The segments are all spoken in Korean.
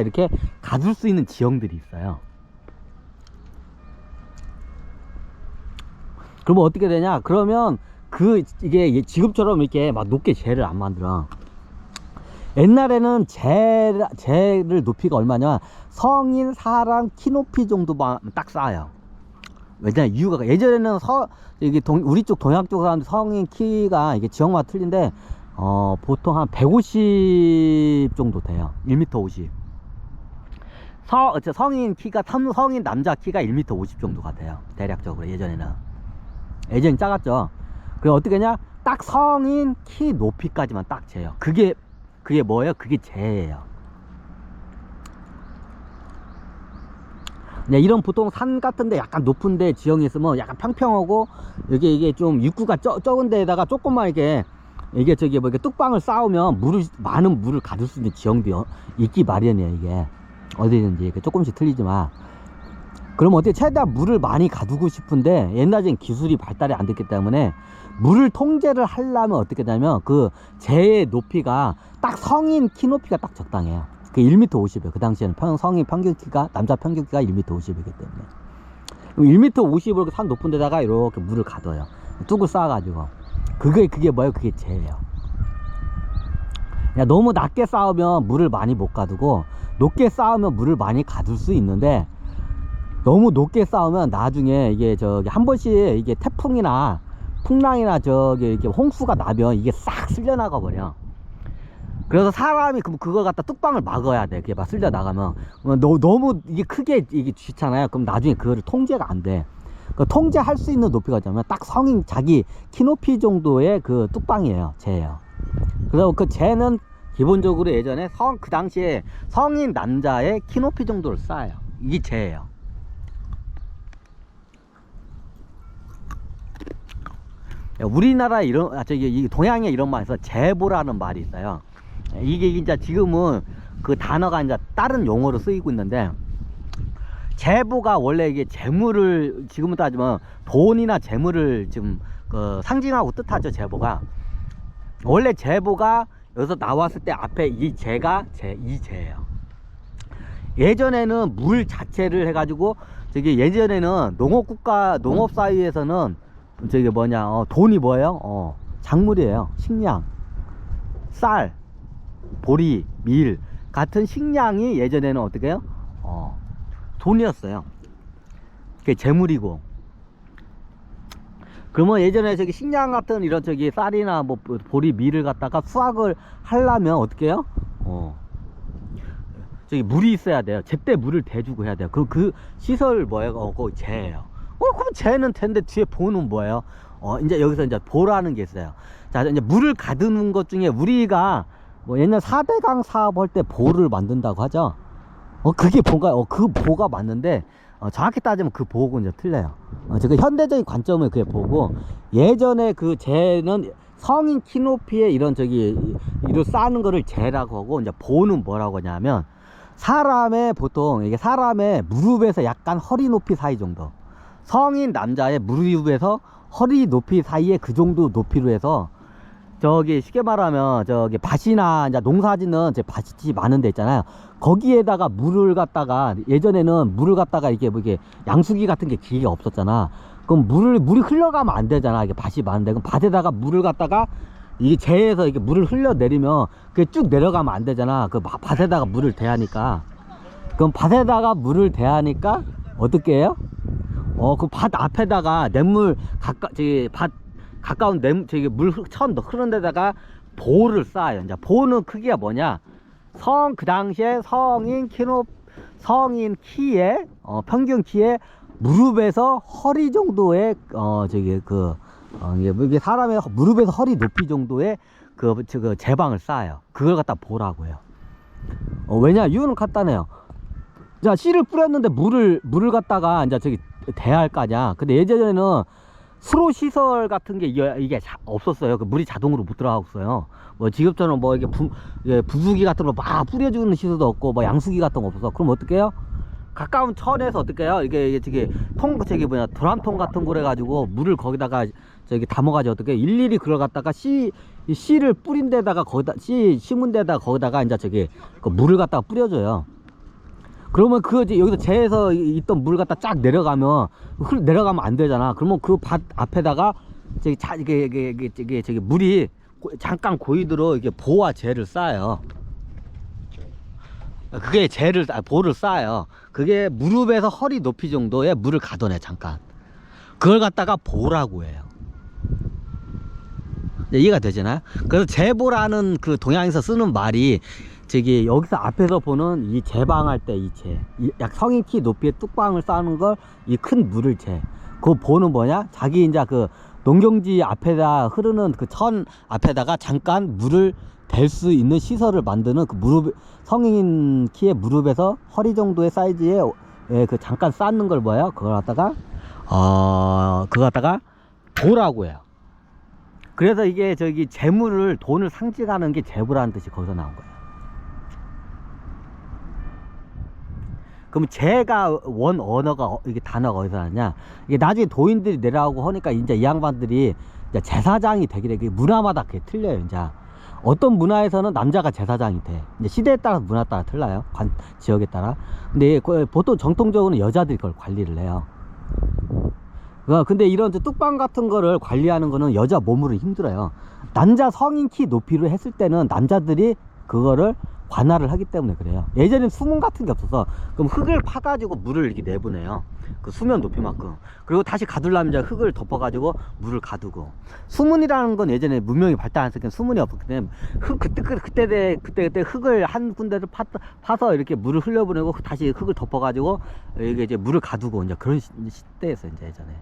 이렇게 가둘 수 있는 지형들이 있어요. 그러면 어떻게 되냐? 그러면 그 이게 지금처럼 이렇게 막 높게 재를 안 만들어. 옛날에는 재, 재를 높이가 얼마냐? 성인 사람 키 높이 정도만 딱 쌓아요. 왜냐 이유가 예전에는 서 이게 동, 우리 쪽 동양 쪽 사람들 성인 키가 이게 지역마다 틀린데 어 보통 한 150 정도 돼요. 1m 50. 서, 저 성인 키가 삼- 성인 남자 키가 1m 50 정도가 돼요. 대략적으로 예전에는. 예전엔 작았죠. 그래 어떻게 하냐? 딱 성인 키 높이까지만 딱 재요. 그게 그게 뭐예요? 그게 재예요. 네, 이런 보통 산 같은데 약간 높은데 지형이 있으면 약간 평평하고 이게 이게 좀 입구가 적, 적은 데에다가 조금만 이렇게 이게 저기 뭐 이렇게 뚝방을 쌓으면 물을 많은 물을 가둘 수 있는 지형도 여- 있기 마련이에요 이게 어디든지 이렇게 조금씩 틀리지만 그럼 어떻게 최대한 물을 많이 가두고 싶은데 옛날엔 기술이 발달이 안 됐기 때문에 물을 통제를 하려면 어떻게 되냐면 그 재의 높이가 딱 성인 키 높이가 딱 적당해요. 그 1m 50이에요. 그 당시에는 평, 성인 평균 키가 남자 평균 키가 1m 50이기 때문에. 그럼 1m 50으로 산 높은 데다가 이렇게 물을 가둬요. 뚝을 쌓아가지고. 그게 그게 뭐예요? 그게 재예요. 야, 너무 낮게 쌓으면 물을 많이 못 가두고 높게 쌓으면 물을 많이 가둘 수 있는데 너무 높게 쌓으면 나중에 이게 저기 한 번씩 이게 태풍이나 풍랑이나 저기 이렇게 홍수가 나면 이게 싹 쓸려나가 버려. 그래서 사람이 그 그거 갖다 뚝방을 막아야 돼. 그게 막 쓸려 나가면 어, 너, 너무 이게 크게 이게 쥐잖아요. 그럼 나중에 그거를 통제가 안 돼. 그 통제할 수 있는 높이가 냐면 딱 성인 자기 키 높이 정도의 그 뚝방이에요. 재예요. 그래서 그 재는 기본적으로 예전에 성 그 당시에 성인 남자의 키 높이 정도를 쌓아요. 이게 재예요. 우리나라 이런 아 저기 이 동양에 이런 말에서 제보라는 말이 있어요. 이게 이제 지금은 그 단어가 이제 다른 용어로 쓰이고 있는데 제보가 원래 이게 재물을 지금은 따지면 돈이나 재물을 지금 그 상징하고 뜻하죠 제보가 원래 제보가 여기서 나왔을 때 앞에 이 재가 제이 재예요. 예전에는 물 자체를 해가지고 저기 예전에는 농업국가 농업 사회에서는 저기 뭐냐 어, 돈이 뭐예요? 어, 작물이에요. 식량, 쌀, 보리, 밀 같은 식량이 예전에는 어떻게 해요? 어, 돈이었어요. 그게 재물이고. 그러면 예전에 저기 식량 같은 이런 저기 쌀이나 뭐 보리, 밀을 갖다가 수확을 하려면 어떻게 해요? 어, 저기 물이 있어야 돼요. 제때 물을 대주고 해야 돼요. 그럼 그 시설 뭐예요? 어, 그거 재예요. 어, 그럼 재는 텐데 뒤에 보는 뭐예요? 어, 이제 여기서 이제 보라는 게 있어요. 자, 이제 물을 가두는 것 중에 우리가 뭐 옛날 4대강 사업할 때 보를 만든다고 하죠. 어, 그게 보가, 어, 그 보가 맞는데, 어, 정확히 따지면 그 보고 이제 틀려요. 어, 저그 현대적인 관점을 그게 보고, 예전에 그 재는 성인 키높이에 이런 저기, 이로 쌓는 거를 재라고 하고, 이제 보는 뭐라고 하냐면, 사람의 보통, 이게 사람의 무릎에서 약간 허리 높이 사이 정도. 성인 남자의 무릎에서 허리 높이 사이에 그 정도 높이로 해서 저기 쉽게 말하면 저기 밭이나 이제 농사짓는 제 밭이 많은 데 있잖아요. 거기에다가 물을 갖다가 예전에는 물을 갖다가 이게 뭐 이게 양수기 같은 게 기계가 없었잖아. 그럼 물을 물이 흘러가면 안 되잖아. 이게 밭이 많은데 그럼 밭에다가 물을 갖다가 이게 재에서 이게 물을 흘려 내리면 그게 쭉 내려가면 안 되잖아. 그 마- 밭에다가 물을 대하니까 그럼 밭에다가 물을 대하니까 어떻게 해요? 어, 그 밭 앞에다가 냇물 가까, 저기 밭 가까운 냇, 저기 물 흐- 처음 더 흐르는 데다가 보를 쌓아요. 이제 보는 크기가 뭐냐? 성, 그 당시에 성인 키로, 성인 키에, 어, 평균 키에 무릎에서 허리 정도의, 어, 저기 그, 어, 이게, 뭐 사람의 허- 무릎에서 허리 높이 정도의 그, 저, 그 제방을 쌓아요. 그걸 갖다 보라고 해요. 어, 왜냐? 이유는 간단해요. 자, 씨를 뿌렸는데 물을, 물을 갖다가 이제 저기 대야 할거 아니야. 근데 예전에는 수로 시설 같은 게 이게, 없었어요. 그 물이 자동으로 못 들어갔어요. 뭐 지금처럼 뭐 이게 부, 예, 부수기 같은 거 막 뿌려주는 시설도 없고 뭐 양수기 같은 거 없어서 그럼 어떻게 해요? 가까운 천에서 어떻게 해요? 이게, 이게 저기 통, 저기 뭐냐, 도란통 같은 거래 가지고 물을 거기다가 저기 담아가지고 어떻게 해요? 일일이 그걸 갖다가 씨, 이 씨를 뿌린 데다가 거기다, 씨 심은 데다가 거기다가 이제 저기 그 물을 갖다가 뿌려줘요. 그러면 그 여기서 재에서 이- 있던 물 갖다 쫙 내려가면 흘 내려가면 안 되잖아. 그러면 그 밭 앞에다가 저기 자 이게 이게 이게 저기 저기 물이 고- 잠깐 고이도록 이게 보와 재를 쌓아요. 그게 재를 쌓- 보를 쌓아요. 그게 무릎에서 허리 높이 정도의 물을 가둬내 잠깐. 그걸 갖다가 보라고 해요. 네, 이해가 되잖아요. 그래서 재보라는 그 동양에서 쓰는 말이 저기 여기서 앞에서 보는 이 재방할 때이 재, 이약 성인 키 높이의 뚝방을 쌓는 걸 이 큰 물을 재. 그 보는 뭐냐? 자기 이제 그 농경지 앞에다 흐르는 그 천 앞에다가 잠깐 물을 댈 수 있는 시설을 만드는 그 무릎 성인 키의 무릎에서 허리 정도의 사이즈의 예, 그 잠깐 쌓는 걸 뭐예요? 그걸 갖다가 어 그거 갖다가 보라고 해요. 그래서 이게 저기 재물을 돈을 상징하는 게 재부라는 뜻이 거기서 나온 거예요. 그럼 재가 원 언어가 어- 이게 단어가 어디서 나냐? 이게 나중에 도인들이 내려가고 하니까 이제 이 양반들이 이제 제사장이 되게 되게 문화마다 그게 틀려요. 이제 어떤 문화에서는 남자가 제사장이 돼. 이제 시대에 따라서 문화 따라 틀려요. 관, 지역에 따라. 근데 그 보통 정통적으로는 여자들이 그걸 관리를 해요. 어, 근데 이런 저 뚝방 같은 거를 관리하는 거는 여자 몸으로 힘들어요. 남자 성인 키 높이로 했을 때는 남자들이 그거를 관할을 하기 때문에 그래요. 예전엔 수문 같은 게 없어서 그럼 흙을 파가지고 물을 이렇게 내보내요. 그 수면 높이만큼. 그리고 다시 가둘라면 이제 흙을 덮어가지고 물을 가두고. 수문이라는 건 예전에 문명이 발달 안 했으니까 수문이 없었기 때문에 흙 그때 그- 그때 그때 그때 그때 흙을 한 군데를 파, 파서 이렇게 물을 흘려보내고 다시 흙을 덮어가지고 이게 이제 물을 가두고 이제 그런 시- 시대였어요 이제 예전에.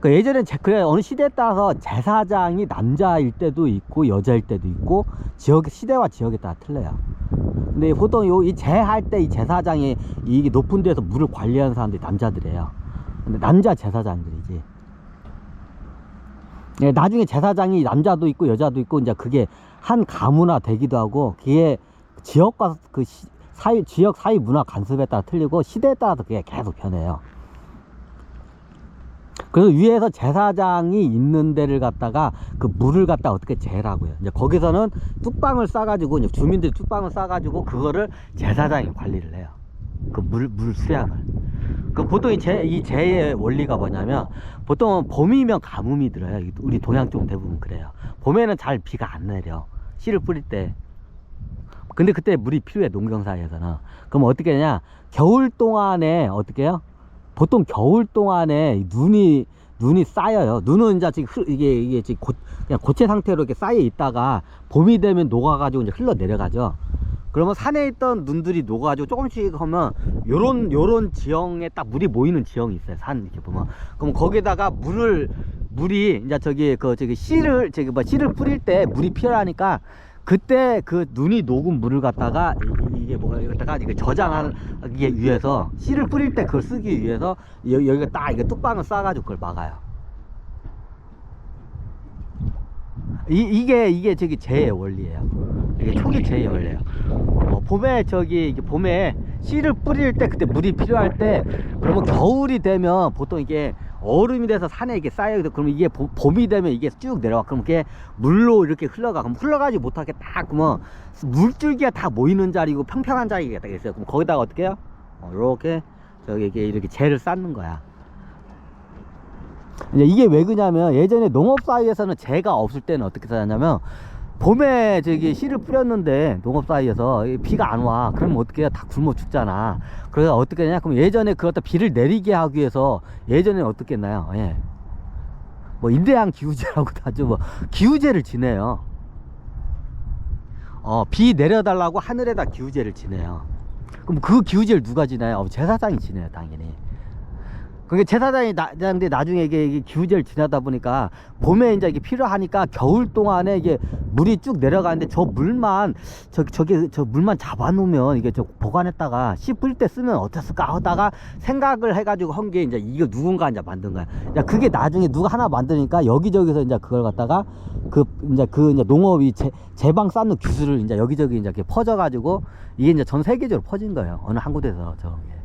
그 예전에 제, 그래 어느 시대에 따라서 제사장이 남자일 때도 있고 여자일 때도 있고 지역 시대와 지역에 따라 틀려요. 근데 보통 요이 제할 때 이 제사장이 이 높은 데서 물을 관리하는 사람들이 남자들이에요. 근데 남자 제사장들이지. 예, 나중에 제사장이 남자도 있고 여자도 있고 이제 그게 한 가문화 되기도 하고 그게 지역과 그 시- 사회 지역 사회 문화 간섭에 따라 틀리고 시대에 따라서 그게 계속 변해요. 그래서 위에서 제사장이 있는 데를 갖다가 그 물을 갖다 어떻게 재라고요. 이제 거기서는 뚝방을 싸가지고 이제 주민들이 뚝방을 싸가지고 그거를 제사장이 관리를 해요. 그 물 물 수양을. 그 보통 이 재, 이 재의 원리가 뭐냐면 보통 봄이면 가뭄이 들어요. 이- 우리 동양 쪽은 대부분 그래요. 봄에는 잘 비가 안 내려. 씨를 뿌릴 때. 근데 그때 물이 필요해 농경사에서는. 그럼 어떻게 하냐? 겨울 동안에 어떻게 해요? 보통 겨울 동안에 눈이 눈이 쌓여요. 눈은 이제 지금 흐- 이게 이게 지금 고, 그냥 고체 상태로 이렇게 쌓여 있다가 봄이 되면 녹아가지고 이제 흘러 내려가죠. 그러면 산에 있던 눈들이 녹아가지고 조금씩 하면 요런 요런 지형에 딱 물이 모이는 지형이 있어요. 산 이렇게 보면. 그럼 거기다가 물을 물이 이제 저기 그 저기 씨를 저기 뭐 씨를 뿌릴 때 물이 필요하니까 그때 그 눈이 녹은 물을 갖다가 이- 이게 뭐가 여기다가 이거 저장하기 위해서 씨를 뿌릴 때 그걸 쓰기 위해서 여기, 여기가 딱 이게 뚝방을 싸가지고 그걸 막아요. 이, 이게 이게 저기 재의 원리예요. 이게 초기 재의 원리예요. 어, 봄에 저기 봄에 씨를 뿌릴 때 그때 물이 필요할 때 그러면 겨울이 되면 보통 이게 얼음이 돼서 산에 이게 쌓여 있어. 그러면 이게 보- 봄이 되면 이게 쭉 내려와. 그럼 이게 물로 이렇게 흘러가. 그럼 흘러가지 못하게 딱 그러면 물줄기가 다 모이는 자리고 평평한 자리가 딱 있어요. 그럼 거기다가 어떻게 해요? 어, 이렇게 저기 이렇게 이렇게 재를 쌓는 거야. 이제 이게 왜 그러냐면 예전에 농업 사이에서는 재가 없을 때는 어떻게 살았냐면 봄에 저기 씨를 뿌렸는데 농업 사이에서 이 비가 안 와. 그러면 어떻게 해야 다 굶어 죽잖아. 그래서 어떻게 하냐? 그럼 예전에 그것다 비를 내리게 하기 위해서 예전에 어떻게 했나요? 예. 뭐 인대양 기우제라고도 하죠. 뭐 기우제를 지내요. 어, 비 내려달라고 하늘에다 기우제를 지내요. 그럼 그 기우제를 누가 지나요? 어, 제사장이 지내요, 당연히. 그게 제사장이 나, 근데 나중에 이게, 이게 기우제를 지나다 보니까 봄에 이제 이게 필요하니까 겨울 동안에 이게 물이 쭉 내려가는데 저 물만 저 저기 저 물만 잡아놓으면 이게 저 보관했다가 씨 뿌릴 때 쓰면 어땠을까 하다가 생각을 해가지고 한 게 이제 이거 누군가 이제 만든 거야. 야 그게 나중에 누가 하나 만드니까 여기저기서 이제 그걸 갖다가 그 이제 그 이제 농업이 제, 제방 쌓는 기술을 이제 여기저기 이제 이렇게 퍼져가지고 이게 이제 전 세계적으로 퍼진 거예요. 어느 한 곳에서 저게.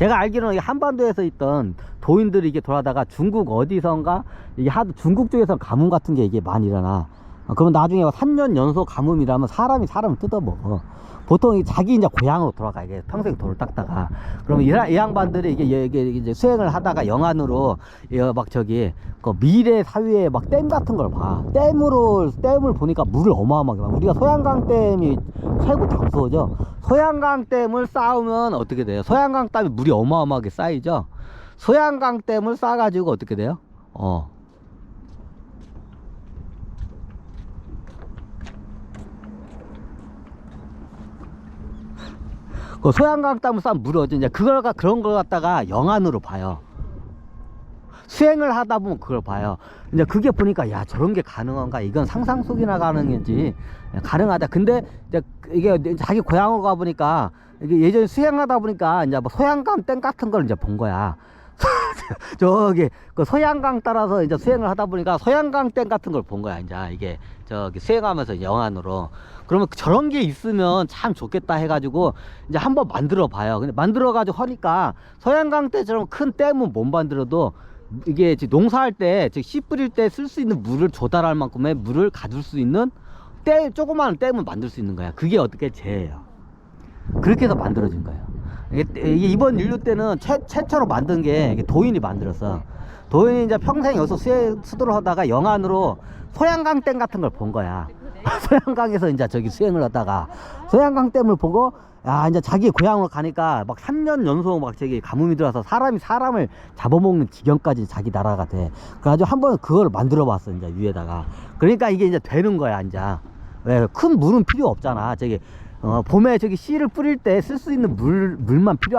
제가 알기로는 이 한반도에서 있던 도인들이 이게 돌아다가 중국 어디선가 이게 하도 중국 쪽에서 가뭄 같은 게 이게 많이 일어나 어, 그러면 나중에 3년 연속 가뭄이라면 사람이 사람을 뜯어먹어. 보통 이 자기 이제 고향으로 돌아가 이게 평생 돌을 닦다가 그러면 이, 이 양반들이 이게, 이게 이제 수행을 하다가 영안으로 예, 막 저기 그 미래 사회에 막 댐 같은 걸 봐. 댐으로 댐을 보니까 물을 어마어마하게 막 우리가 소양강 댐이 최고 장소죠. 소양강 댐을 쌓으면 어떻게 돼요? 소양강 댐이 물이 어마어마하게 쌓이죠. 소양강 댐을 쌓아가지고 어떻게 돼요? 어. 그 소양강 댐을 쌓으면 물이 어디 이제 그걸 가- 그런 걸 갖다가 영안으로 봐요. 수행을 하다 보면 그걸 봐요. 이제 그게 보니까 야 저런 게 가능한가? 이건 상상 속이나 가능인지 가능하다. 근데 이제 이게 자기 고향으로 가 보니까 이게 예전에 수행하다 보니까 이제 뭐 소양강 댐 같은 걸 이제 본 거야. 저기 그 소양강 따라서 이제 수행을 하다 보니까 소양강 댐 같은 걸 본 거야. 이제 이게 저기 수행하면서 영안으로. 그러면 저런 게 있으면 참 좋겠다 해가지고 이제 한번 만들어 봐요. 근데 만들어 가지고 하니까 소양강 댐처럼 큰 댐은 못 만들어도 이게 농사할 때, 즉 씨 뿌릴 때 쓸 수 있는 물을 조달할 만큼의 물을 가둘 수 있는 댐, 조그마한 댐을 만들 수 있는 거야. 그게 어떻게 죄예요. 그렇게 해서 만들어진 거예요. 이게, 이게 이번 인류 때는 최, 최초로 만든 게 도인이 만들었어. 도인이 이제 평생 여기서 수, 수도를 하다가 영안으로 소양강 댐 같은 걸 본 거야. 소양강에서 이제 저기 수행을 하다가 소양강 댐을 보고 야 이제 자기 고향으로 가니까 막 3년 연속 막 저기 가뭄이 들어서 사람이 사람을 잡아먹는 지경까지 자기 나라가 돼. 그래가지고 한 번 그걸 만들어 봤어 이제 위에다가. 그러니까 이게 이제 되는 거야 이제. 왜 큰 물은 필요 없잖아. 저기 어, 봄에 저기 씨를 뿌릴 때 쓸 수 있는 물 물만 필요.